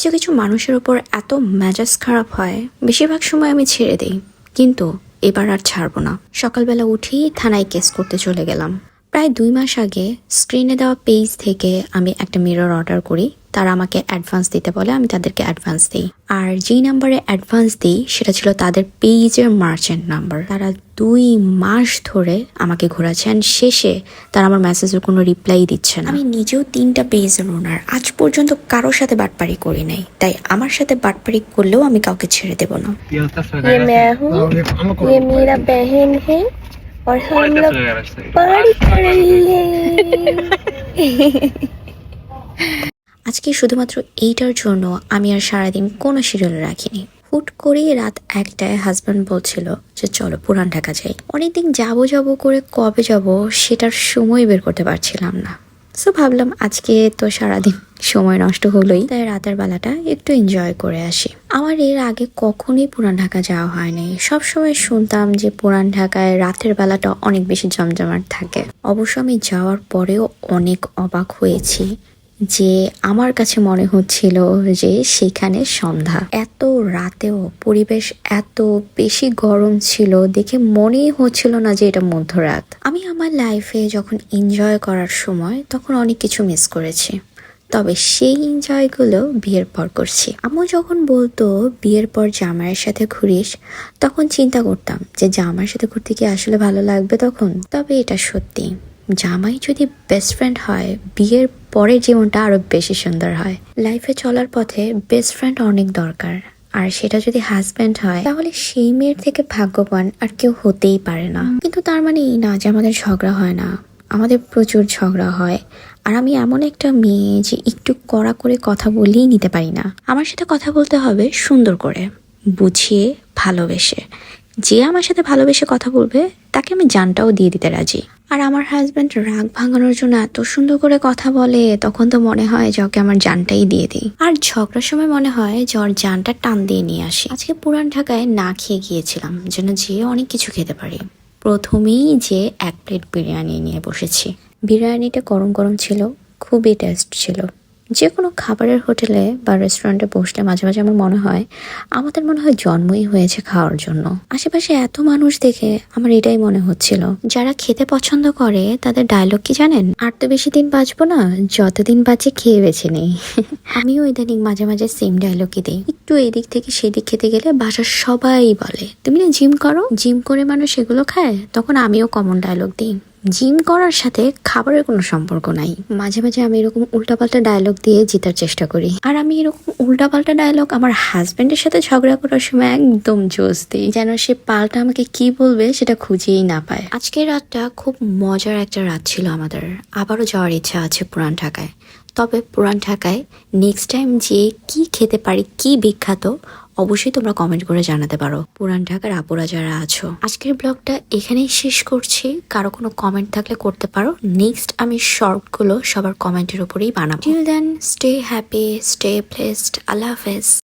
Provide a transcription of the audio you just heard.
কিছু কিছু মানুষের ওপর এত মেজাজ খারাপ হয়, বেশিরভাগ সময় আমি ছেড়ে দিই। কিন্তু এবার আর ছাড়বো না। সকালবেলা উঠেই থানায় কেস করতে চলে গেলাম। প্রায় দুই মাস আগে স্ক্রিনে দেওয়া পেজ থেকে আমি একটা মিরর অর্ডার করি। তারা আমাকে অ্যাডভান্স দিতে বলে আমি তাদেরকে অ্যাডভান্স দিই। আর যেই নাম্বারে অ্যাডভান্স দিই সেটা ছিল তাদের পেজের মার্চেন্ট নাম্বার তারা দুই মাস ধরে আমাকে ঘোরাচ্ছেন শেষে তারা আমার মেসেজের কোনো রিপ্লাই দিচ্ছে না। আমি নিজেও তিনটা পেজের ওনার আজ পর্যন্ত কারোর সাথে বাটপারি করি নাই। তাই আমার সাথে বাটপারি করলেও আমি কাউকে ছেড়ে দেব না। ये मैं हूँ ये मेरा बहन है और हम लोग पार्टी कर रही है আজকে শুধুমাত্র এইটার জন্য আমি আর সারাদিন কোনো সিরিয়াল রাখিনি হুট করেই রাত একটায় হাজব্যান্ড বলছিল যে চলো পুরান ঢাকা যাই অনেকদিন যাবো যাবো করে কবে যাব সেটার সময় বের করতে পারছিলাম না সো ভাবলাম আজকে তো সারাদিন সময় নষ্ট হলোই। তাই রাতের বেলাটা একটু এনজয় করে আসি। আমার এর আগে কখনোই পুরান ঢাকা যাওয়া হয়নি। সবসময় শুনতাম যে পুরান ঢাকায় রাতের বেলাটা অনেক বেশি জমজমাট থাকে। অবশ্য আমি যাওয়ার পরেও অনেক অবাক হয়েছি। যে আমার কাছে মনে হচ্ছিল যে সেখানে সন্ধ্যা। এত রাতেও পরিবেশ এত বেশি গরম ছিল, দেখে মনেই হচ্ছিল না যে এটা মধ্যরাত। আমি আমার লাইফে যখন এনজয় করার সময়, তখন অনেক কিছু মিস করেছি। তবে সেই এনজয়গুলো বিয়ের পর করছি। আম্মু যখন বলতো, বিয়ের পর জামাইয়ের সাথে ঘুরিস, তখন চিন্তা করতাম যে জামাইয়ের সাথে ঘুরতে কি আসলে ভালো লাগবে তখন? তবে এটা সত্যি। জামাই যদি বেস্ট ফ্রেন্ড হয়, বিয়ের পরের জীবনটা আরও বেশি সুন্দর হয়। লাইফে চলার পথে বেস্ট ফ্রেন্ড অনেক দরকার। আর সেটা যদি হাজব্যান্ড হয়, তাহলে সেই মেয়ের থেকে ভাগ্যবান আর কেউ হতেই পারে না। কিন্তু তার মানে এই না যে আমাদের ঝগড়া হয় না। আমাদের প্রচুর ঝগড়া হয়। আর আমি এমন একটা মেয়ে যে একটু কড়া করে কথা বলেই নিতে পারি না। আমার সাথে কথা বলতে হবে সুন্দর করে। বুঝিয়ে ভালোবেসে। যে আমার সাথে ভালোবেসে কথা বলবে তাকে আমি জানটাও দিয়ে দিতে রাজি। আর আমার হাজব্যান্ড রাগ ভাঙানোর জন্য এত সুন্দর করে কথা বলে, তখন তো মনে হয় যে ওকে আমার জানটাই দিয়ে দিই। আর ঝগড়ার সময় মনে হয় যে ওর জানটা টান দিয়ে নিয়ে আসি। আজকে পুরান ঢাকায় না খেয়ে গিয়েছিলাম, যেন যেয়ে অনেক কিছু খেতে পারি। প্রথমেই যে এক প্লেট বিরিয়ানি নিয়ে বসেছি। বিরিয়ানিটা গরম গরম ছিল, খুবই টেস্ট ছিল। যে কোনো খাবারের হোটেলে বা রেস্টুরেন্টে বসলে মাঝে মাঝে আমার মনে হয়, আমাদের মনে হয় জন্মই হয়েছে খাওয়ার জন্য। আশেপাশে এত মানুষ দেখে আমার এটাই মনে হচ্ছিল। যারা খেতে পছন্দ করে, তাদের ডায়লগ কি জানেন? আর তো বেশি দিন বাঁচবো না, যতদিন বাঁচে খেয়ে বেছে নেই। আমিও ইদানিং মাঝে মাঝে সেম ডায়লগই দিই। একটু এদিক থেকে সেদিক খেতে গেলে বাসার সবাই বলে, তুমি না জিম করো? জিম করে মানুষ এগুলো খায়, তখন আমিও কমন ডায়লগ দিই। জিম করার সাথে খাবারের কোনো সম্পর্ক নাই। মাঝে মাঝে আমি এরকম উল্টাপাল্টা ডায়লগ দিয়ে জেতার চেষ্টা করি। আর আমি এরকম উল্টাপাল্টা ডায়লগ আমার হাজবেন্ডের সাথে ঝগড়া করার সময় একদম জোস দিই। যেন সে পাল্টা আমাকে কি বলবে সেটা খুঁজেই না পায়। আজকের রাতটা খুব মজার একটা রাত ছিল আমাদের। আবারও যাওয়ার ইচ্ছা আছে পুরান ঢাকায়। তবে পুরান ঢাকায় নেক্সট টাইম যে কি খেতে পারি, কি বিখ্যাত অবশ্যই তোমরা কমেন্ট করে জানাতে পারো। পুরান ঢাকার আপুরা যারা আছো। আজকের ব্লগটা এখানেই শেষ করছি। কারও কোনো কমেন্ট থাকলে করতে পারো। নেক্সট আমি শর্টগুলো সবার কমেন্টের উপরেই বানাবো। Till then stay happy stay blessed আল্লাহ হাফেজ।